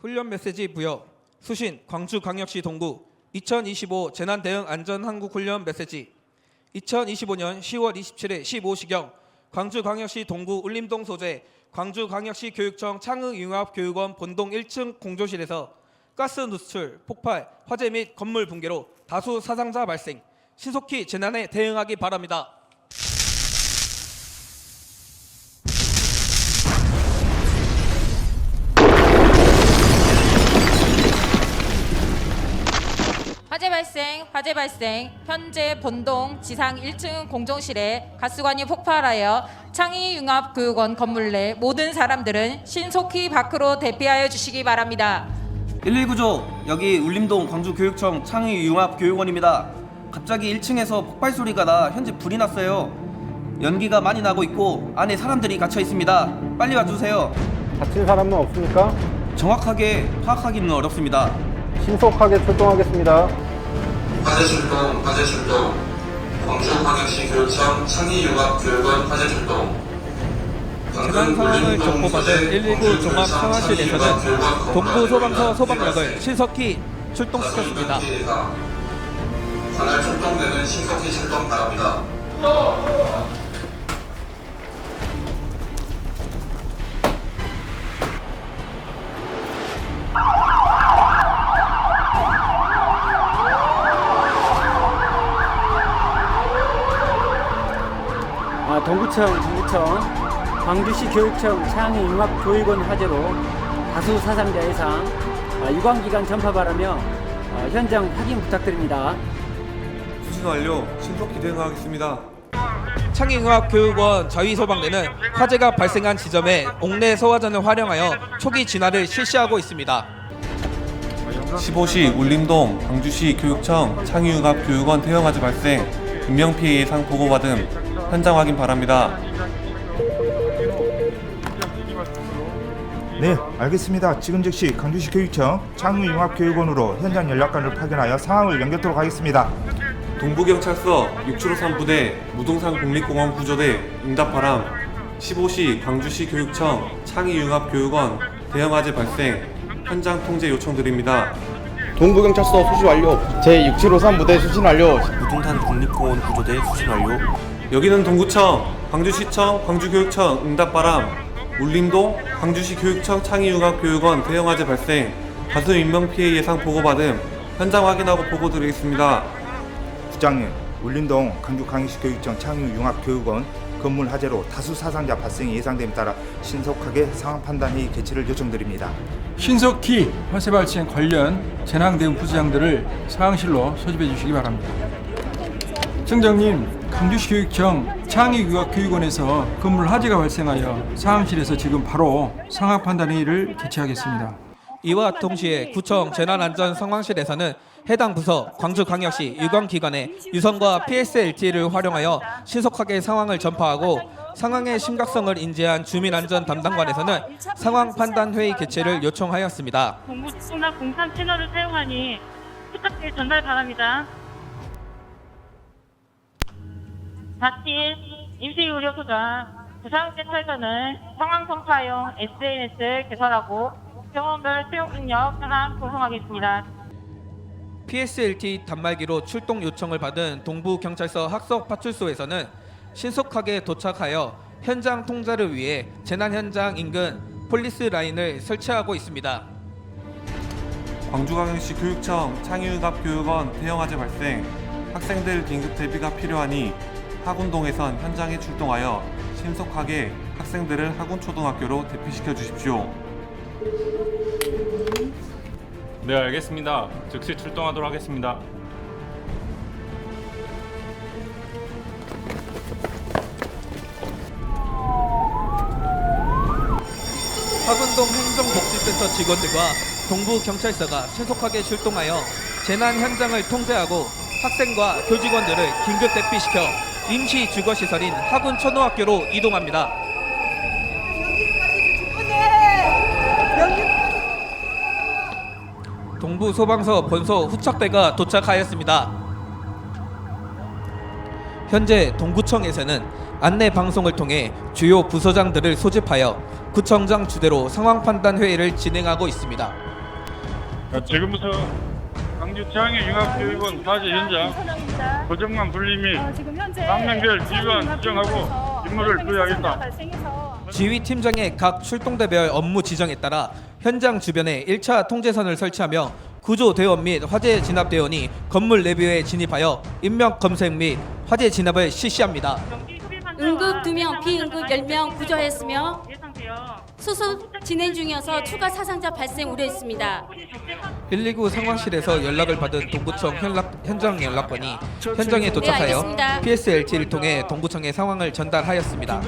훈련 메시지 부여 수신 광주광역시 동구 2025 재난 대응 안전 한국 훈련 메시지 2025년 10월 27일 15시경 광주광역시 동구 울림동 소재 광주광역시 교육청 창의융합교육원 본동 1층 공조실에서 가스 누출, 폭발, 화재 및 건물 붕괴로 다수 사상자 발생 신속히 재난에 대응하기 바랍니다. 발생, 화재 발생. 현재 본동 지상 1층 공정실에 가스관이 폭발하여 창의융합교육원 건물 내 모든 사람들은 신속히 밖으로 대피하여 주시기 바랍니다. 119조 여기 울림동 광주교육청 창의융합교육원입니다. 갑자기 1층에서 폭발 소리가 나 현재 불이 났어요. 연기가 많이 나고 있고 안에 사람들이 갇혀 있습니다. 빨리 와주세요. 다친 사람은 없습니까? 정확하게 파악하기는 어렵습니다. 신속하게 출동하겠습니다. 화재 출동, 화재 출동. 광주 광역시 교육청 창의융합교육원 화재 출동. 재난 상황을 정보받은 119 종합 상황실에서는 동부 소방서 소방력을 신속히 출동시켰습니다. 관할 출동대는 신속히 출동 바랍니다. 아, 동구청, 동구청, 광주시 교육청 창의융합교육원 화재로 다수 사상자 예상, 아, 유관기관 전파 바라며 아, 현장 확인 부탁드립니다. 수신 완료. 신속히 대응하겠습니다. 창의융합교육원 자위소방대는 화재가 발생한 지점에 옥내 소화전을 활용하여 초기 진화를 실시하고 있습니다. 15시 울림동 광주시 교육청 창의융합교육원 태형화재 발생 인명피해 예상 보고받음 현장 확인 바랍니다. 네, 알겠습니다. 지금 즉시 강주시 교육청 창의융합교육원으로 현장 연락관을 파견하여 상황을 연결토록 하겠습니다. 동부경찰서 6753 부대 무동산 국립공원 구조대 응답바람 15시 광주시 교육청 창의융합교육원 대형화재 발생 현장 통제 요청드립니다. 동부경찰서 수신 완료. 제6753 부대 수신 완료. 무등산 국립공원 구조대 수신 완료. 여기는 동구청, 광주시청, 광주교육청 응답바람, 울림동, 광주시 교육청 창의융합교육원 대형화재 발생, 다수 인명피해 예상 보고받음, 현장 확인하고 보고 드리겠습니다. 부장님, 울림동 강주광역시 교육청 창의융합교육원 건물 화재로 다수 사상자 발생이 예상됨에 따라 신속하게 상황 판단 회의 개최를 요청드립니다. 신속히 화재 발생 관련 재난 대응 부서장들을 상황실로 소집해 주시기 바랍니다. 청장님, 강주시 교육청 창의교육원에서 건물 화재가 발생하여 상황실에서 지금 바로 상황 판단 회의를 개최하겠습니다. 이와 동시에 구청 재난안전상황실에서는 해당 부서 광주광역시 유관기관의 유선과 PSLT를 활용하여 신속하게 상황을 전파하고 상황의 심각성을 인지한 주민안전 담당관에서는 상황 판단 회의 개최를 요청하였습니다. 공무통합 공산 채널을 사용하니 부탁드려 전달 바랍니다. 4일 임시의료소장 부산경찰서는 상황 전파용 SNS를 개설하고 경험별 수용 능력 현황 구성하겠습니다. PSLT 단말기로 출동 요청을 받은 동부경찰서 학석파출소에서는 신속하게 도착하여 현장 통제를 위해 재난 현장 인근 폴리스 라인을 설치하고 있습니다. 광주광역시 교육청 창의융합교육원 대형화재 발생, 학생들 긴급 대비가 필요하니 학운동에선 현장에 출동하여 신속하게 학생들을 학운초등학교로 대피시켜 주십시오. 네 알겠습니다. 즉시 출동하도록 하겠습니다. 화군동 행정복지센터 직원들과 동부경찰서가 신속하게 출동하여 재난 현장을 통제하고 학생과 교직원들을 긴급 대피시켜 임시 주거시설인 하군 초등학교로 이동합니다. 동부 소방서 본소 후착대가 도착하였습니다. 현재 동구청에서는 안내 방송을 통해 주요 부서장들을 소집하여 구청장 주대로 상황 판단 회의를 진행하고 있습니다. 지금부터 광주 창의 융합교육원 화재 현장 고정만 분리 및 방면별 지휘관 지정하고 임무를 부여하겠다. 지휘팀장의 각 출동대별 업무 지정에 따라 현장 주변에 1차 통제선을 설치하며 구조 대원 및 화재 진압 대원이 건물 내부에 진입하여 인명 검색 및 화재 진압을 실시합니다. 응급 2명, 비응급 10명 구조했으며 수습 진행 중이어서 추가 사상자 발생 우려했습니다. 119 상황실에서 연락을 받은 동구청 현락, 현장 연락관이 현장에 도착하여 알겠습니다. PSLT를 통해 동구청에 상황을 전달하였습니다.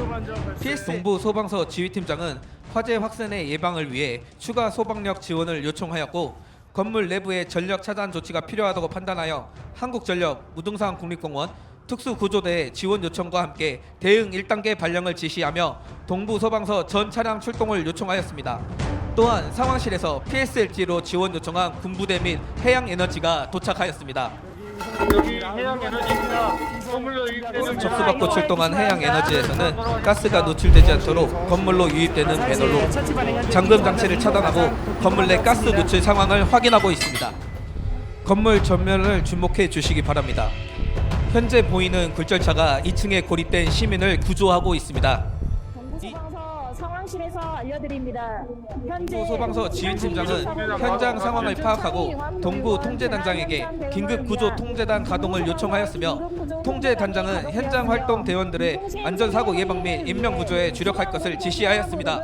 PS 동부 소방서 지휘팀장은 화재 확산의 예방을 위해 추가 소방력 지원을 요청하였고 건물 내부의 전력 차단 조치가 필요하다고 판단하여 한국전력 무등산 국립공원 특수구조대 지원 요청과 함께 대응 1단계 발령을 지시하며 동부 소방서 전 차량 출동을 요청하였습니다. 또한 상황실에서 PSLT로 지원 요청한 군부대 및 해양 에너지가 도착하였습니다. 여기 해양 에너지입니다. 건물로 유입되는 접수받고 출동한 해양 에너지에서는 가스가 노출되지 않도록 건물로 유입되는 배널로 잠금 장치를 차단하고 건물 내 가스 누출 상황을 확인하고 있습니다. 건물 전면을 주목해 주시기 바랍니다. 현재 보이는 굴절차가 2층에 고립된 시민을 구조하고 있습니다. 동부소방서 상황실에서 알려드립니다. 현재 소방서 지휘팀장은 현장 상황을 파악하고 동구 통제단장에게 긴급 구조 통제단 가동을 요청하였으며 통제단장은 현장 활동 대원들의 안전사고 예방 및 인명 구조에 주력할 것을 지시하였습니다.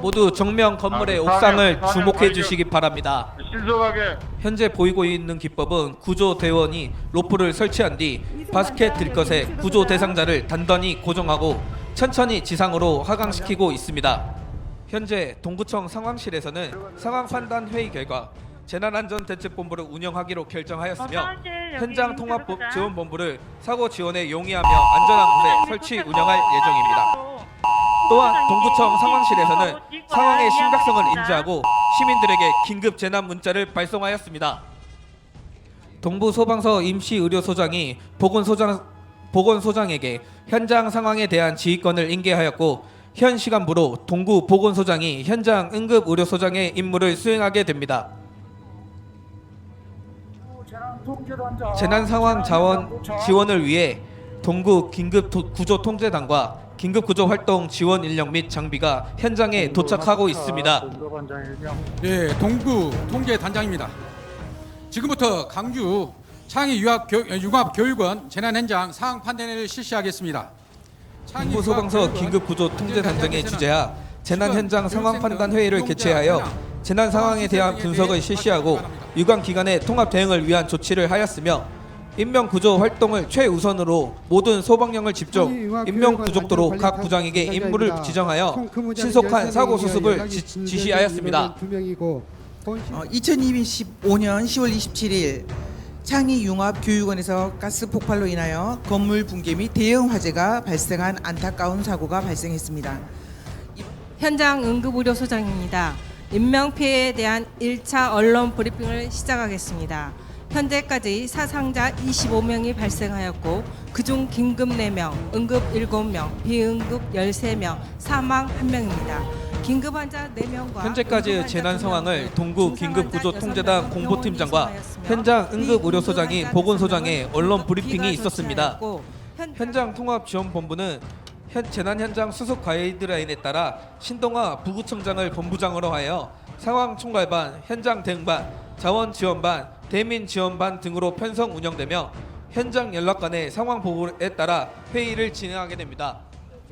모두 정면 건물의 옥상을 주목해 주시기 바랍니다. 신속하게 현재 보이고 있는 기법은 구조 대원이 로프를 설치한 뒤 바스켓 들것에 구조 대상자를 단단히 고정하고 천천히 지상으로 하강시키고 있습니다. 현재 동구청 상황실에서는 상황 판단 회의 결과 재난안전대책본부를 운영하기로 결정하였으며 현장 통합 지원본부를 사고 지원에 용이하며 안전한 곳에 설치 운영할 예정입니다. 또한 동구청 상황실에서는 상황의 심각성을 인지하고 시민들에게 긴급 재난 문자를 발송하였습니다. 동부 소방서 임시 의료소장이 보건소장 보건소장에게 현장 상황에 대한 지휘권을 인계하였고 현 시간부로 동구 보건소장이 현장 응급 의료소장의 임무를 수행하게 됩니다. 재난 상황 자원 지원을 위해 동구 긴급 도- 구조 통제단과 긴급 구조 활동 지원 인력 및 장비가 현장에 도착하고 있습니다. 네, 동구 통계 단장입니다. 지금부터 강주 창의 유학 교, 융합 교육원 재난 현장 상황 판단을 실시하겠습니다. 창의 동부 소방서 유학 교육원 긴급 구조 통제 단장의 단장에서는 주재하 재난 현장 상황 판단 회의를 개최하여 재난 상황에 대한 분석을 실시하고 유관 기관의 통합 대응을 위한 조치를 하였으며 인명 구조 활동을 최우선으로 모든 소방령을 집중 인명 구족도로 각 부장에게 임무를 지정하여 신속한 사고 수습을 지, 지시하였습니다. 어, 2025년 10월 27일 창의융합교육원에서 가스 폭발로 인하여 건물 붕괴 및 대형 화재가 발생한 안타까운 사고가 발생했습니다. 현장 응급의료소장입니다. 인명피해에 대한 1차 언론 브리핑을 시작하겠습니다. 현재까지 사상자 25명이 발생하였고 그중 긴급 4명, 응급 7명, 비응급 13명, 사망 1명입니다. 긴급 환자 4명과 현재까지 재난 상황을 동구 긴급구조통제단 공보팀장과 현장 응급의료소장이 보건소장의 언론 브리핑이 있었습니다. 현장 통합지원본부는 현, 재난 현장 수습 가이드라인에 따라 신동아 부구청장을 본부장으로 하여 상황 총괄반, 현장 대응반, 자원 지원반, 대민 지원반 등으로 편성 운영되며 현장 연락관의 상황 보고에 따라 회의를 진행하게 됩니다.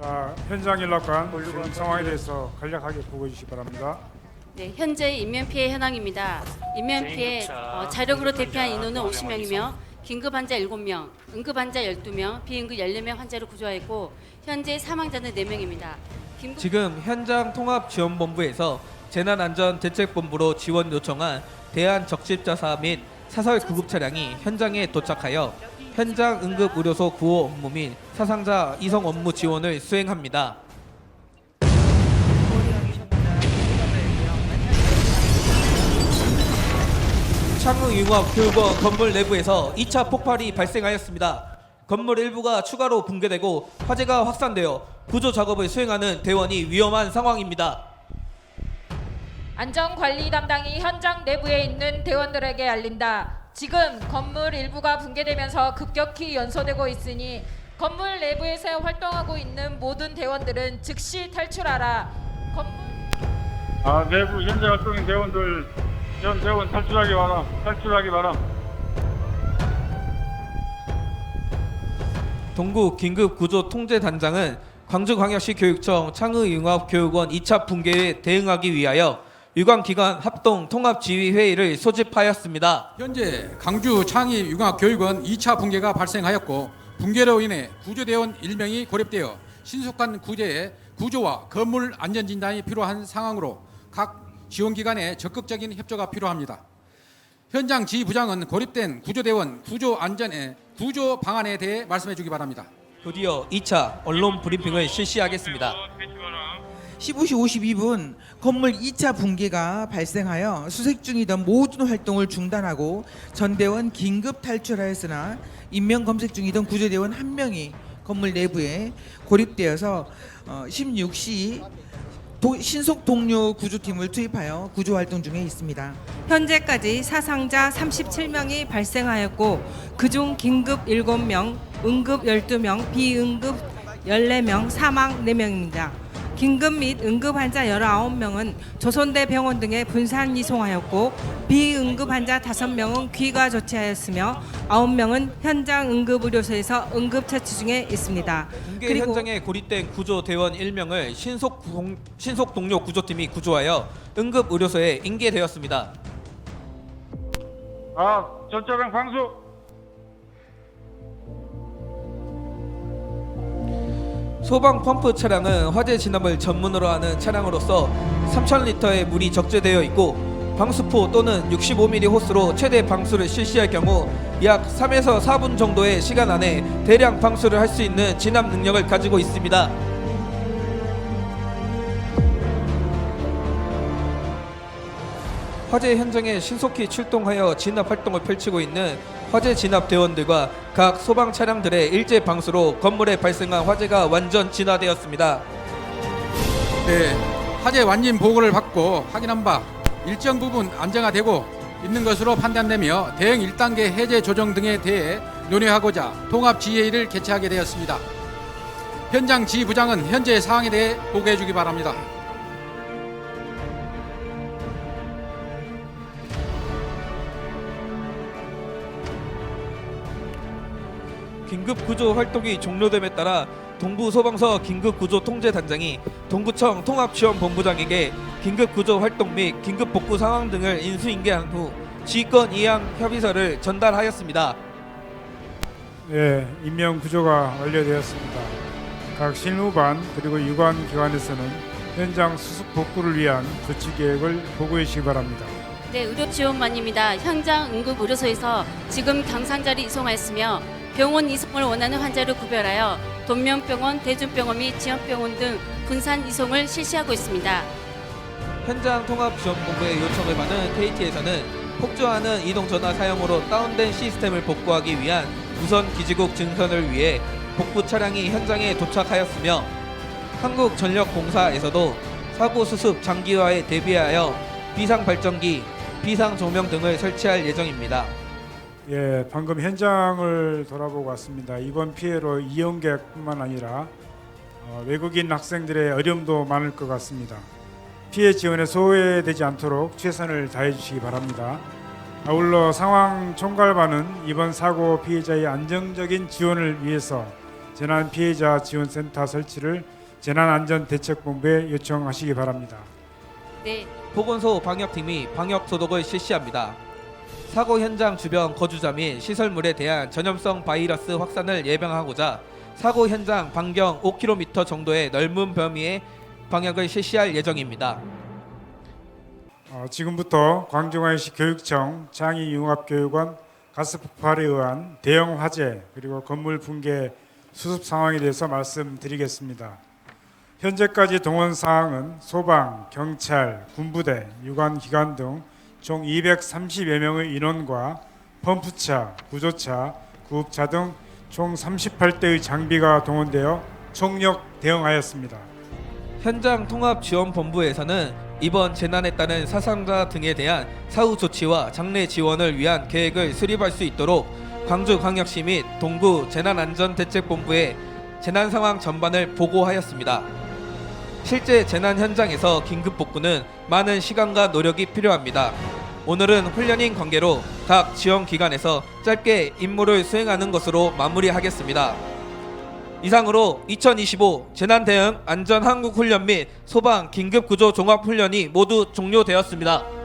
자, 현장 연락관 지금 상황에 대해서 간략하게 보고해 주시기 바랍니다. 네, 현재 인명 피해 현황입니다. 인명 피해 어, 자력으로 대피한 인원은 50명이며 긴급 환자 7명, 응급 환자 12명, 비응급 14명 환자를 구조했고 현재 사망자는 4명입니다. 긴급 지금 현장 통합 지원본부에서 재난안전대책본부로 지원 요청한 대한적십자사 및 사설 구급 차량이 현장에 도착하여 현장 응급 의료소 구호 업무 및 사상자 이송 업무 지원을 수행합니다. 창릉융합 교육원 건물 내부에서 2차 폭발이 발생하였습니다. 건물 일부가 추가로 붕괴되고 화재가 확산되어 구조 작업을 수행하는 대원이 위험한 상황입니다. 안전관리 담당이 현장 내부에 있는 대원들에게 알린다. 지금 건물 일부가 붕괴되면서 급격히 연소되고 있으니 건물 내부에서 활동하고 있는 모든 대원들은 즉시 탈출하라. 건물 아 내부 현재 활동인 대원들 현 대원 탈출하기 바람 탈출하기 바람 동구 긴급 구조 통제 단장은 광주광역시 교육청 창의융합교육원 2차 붕괴에 대응하기 위하여 유관기관 합동 통합지휘회의를 소집하였습니다. 현재 강주 창의 융합교육원 2차 붕괴가 발생하였고 붕괴로 인해 구조대원 1명이 고립되어 신속한 구제에 구조와 건물 안전 진단이 필요한 상황으로 각 지원기관의 적극적인 협조가 필요합니다. 현장 지휘부장은 고립된 구조대원 구조 안전의 구조 방안에 대해 말씀해 주기 바랍니다. 드디어 2차 언론 브리핑을 실시하겠습니다. 15시 52분 건물 2차 붕괴가 발생하여 수색 중이던 모든 활동을 중단하고 전대원 긴급 탈출하였으나 인명 검색 중이던 구조대원 한 명이 건물 내부에 고립되어서 어, 16시 도- 신속 동료 구조팀을 투입하여 구조 활동 중에 있습니다. 현재까지 사상자 37명이 발생하였고 그중 긴급 7명, 응급 12명, 비응급 14명, 사망 4명입니다. 긴급 및 응급 환자 19명은 조선대 병원 등에 분산 이송하였고 비응급 환자 5명은 귀가 조치하였으며 9명은 현장 응급 의료소에서 응급 처치 중에 있습니다. 붕괴 현장에 고립된 구조 대원 1명을 신속, 동, 신속 동료 구조팀이 구조하여 응급 의료소에 인계되었습니다. 아 전차장 방수 소방 펌프 차량은 화재 진압을 전문으로 하는 차량으로서 3,000리터의 물이 적재되어 있고 방수포 또는 65mm 호스로 최대 방수를 실시할 경우 약 3에서 4분 정도의 시간 안에 대량 방수를 할 수 있는 진압 능력을 가지고 있습니다. 화재 현장에 신속히 출동하여 진압 활동을 펼치고 있는 화재 진압 대원들과 각 소방 차량들의 일제 방수로 건물에 발생한 화재가 완전 진화되었습니다. 네, 화재 완진 보고를 받고 확인한 바 일정 부분 안정화되고 있는 것으로 판단되며 대응 1단계 해제 조정 등에 대해 논의하고자 통합 지휘회의를 개최하게 되었습니다. 현장 지휘부장은 현재 상황에 대해 보고해 주기 바랍니다. 긴급 구조 활동이 종료됨에 따라 동부 소방서 긴급 구조 통제 단장이 동구청 통합 지원 본부장에게 긴급 구조 활동 및 긴급 복구 상황 등을 인수인계한 후 지휘권 이양 협의서를 전달하였습니다. 네, 인명 구조가 완료되었습니다. 각 실무반 그리고 유관 기관에서는 현장 수습 복구를 위한 조치 계획을 보고해 주시기 바랍니다. 네, 의료 지원반입니다. 현장 응급 의료소에서 지금 당상자를 이송하였으며 병원 이송을 원하는 환자를 구별하여 돈면병원, 대준병원 및 지역병원 등 분산 이송을 실시하고 있습니다. 현장 통합 지원본부의 요청을 받은 KT에서는 폭주하는 이동 전화 사용으로 다운된 시스템을 복구하기 위한 무선 기지국 증선을 위해 복구 차량이 현장에 도착하였으며 한국전력공사에서도 사고 수습 장기화에 대비하여 비상 발전기, 비상 조명 등을 설치할 예정입니다. 예, 방금 현장을 돌아보고 왔습니다. 이번 피해로 이용객뿐만 아니라 어, 외국인 학생들의 어려움도 많을 것 같습니다. 피해 지원에 소외되지 않도록 최선을 다해 주시기 바랍니다. 아울러 상황 총괄반은 이번 사고 피해자의 안정적인 지원을 위해서 재난 피해자 지원센터 설치를 재난안전대책본부에 요청하시기 바랍니다. 네, 보건소 방역팀이 방역 소독을 실시합니다. 사고 현장 주변 거주자 및 시설물에 대한 전염성 바이러스 확산을 예방하고자 사고 현장 반경 5km 정도의 넓은 범위의 방역을 실시할 예정입니다. 어, 지금부터 광주광역시 교육청 창의융합교육원 가스 폭발에 의한 대형 화재 그리고 건물 붕괴 수습 상황에 대해서 말씀드리겠습니다. 현재까지 동원 사항은 소방, 경찰, 군부대, 유관 기관 등 총 230여 명의 인원과 펌프차, 구조차, 구급차 등 총 38대의 장비가 동원되어 총력 대응하였습니다. 현장 통합 지원 본부에서는 이번 재난에 따른 사상자 등에 대한 사후 조치와 장례 지원을 위한 계획을 수립할 수 있도록 광주광역시 및 동구 재난안전대책본부에 재난 상황 전반을 보고하였습니다. 실제 재난 현장에서 긴급 복구는 많은 시간과 노력이 필요합니다. 오늘은 훈련인 관계로 각 지원 기관에서 짧게 임무를 수행하는 것으로 마무리하겠습니다. 이상으로 2025 재난 대응 안전 한국 훈련 및 소방 긴급 구조 종합 훈련이 모두 종료되었습니다.